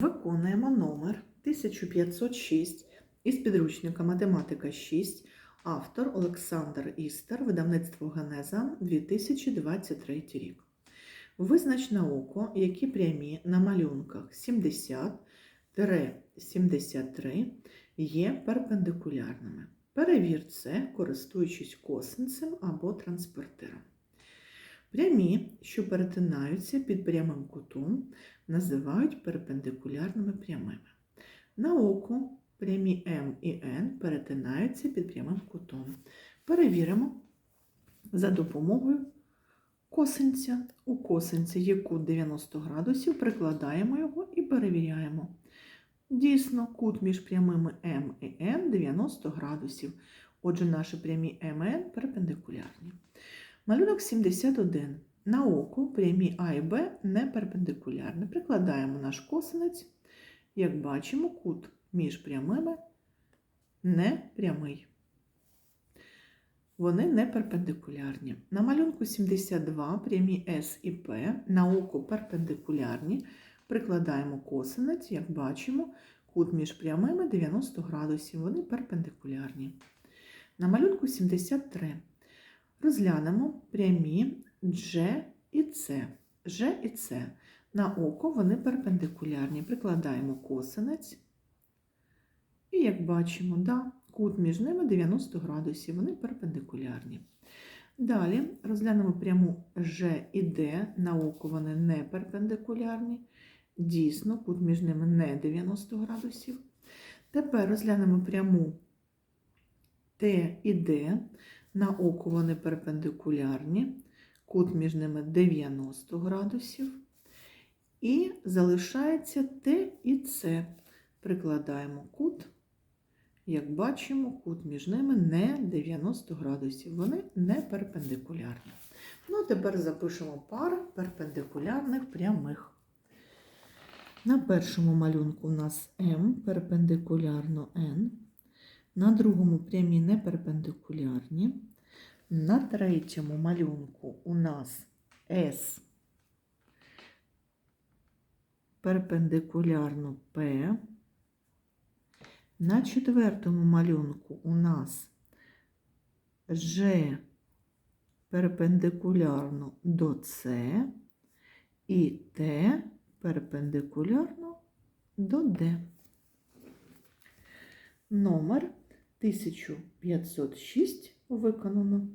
Виконуємо номер 1506 із підручника Математика 6, автор Олександр Істер, видавництво Генеза 2023 рік. Визнач на око, які прямі на малюнках 70-73 є перпендикулярними. Перевір це, користуючись косинцем або транспортером. Прямі, що перетинаються під прямим кутом, називають перпендикулярними прямими. На око прямі М і Н перетинаються під прямим кутом. Перевіримо за допомогою косинця. У косинці є кут 90 градусів, прикладаємо його і перевіряємо. Дійсно, кут між прямими М і Н 90 градусів. Отже, наші прямі М і Н перпендикулярні. Малюнок 71. На око прямі А і Б не перпендикулярні. Прикладаємо наш косинець. Як бачимо, кут між прямими не прямий. Вони не перпендикулярні. На малюнку 72 прямі С і П на око перпендикулярні. Прикладаємо косинець, як бачимо, кут між прямими 90 градусів. Вони перпендикулярні. На малюнку 73 розглянемо прямі G і C. G і C. На око вони перпендикулярні. Прикладаємо косинець. І, як бачимо, да, кут між ними 90 градусів, вони перпендикулярні. Далі розглянемо пряму G і D. На око вони не перпендикулярні. Дійсно, кут між ними не 90 градусів. Тепер розглянемо пряму Т і Д. На око вони перпендикулярні, кут між ними 90 градусів. І залишається Т і С. Прикладаємо кут. Як бачимо, кут між ними не 90 градусів. Вони не перпендикулярні. Ну, тепер запишемо пари перпендикулярних прямих. На першому малюнку у нас М перпендикулярно Н. На другому прямі не перпендикулярні. На третьому малюнку у нас С перпендикулярно П. На четвертому малюнку у нас Ж перпендикулярно до С і Т перпендикулярно до Д. Номер 1506 виконано.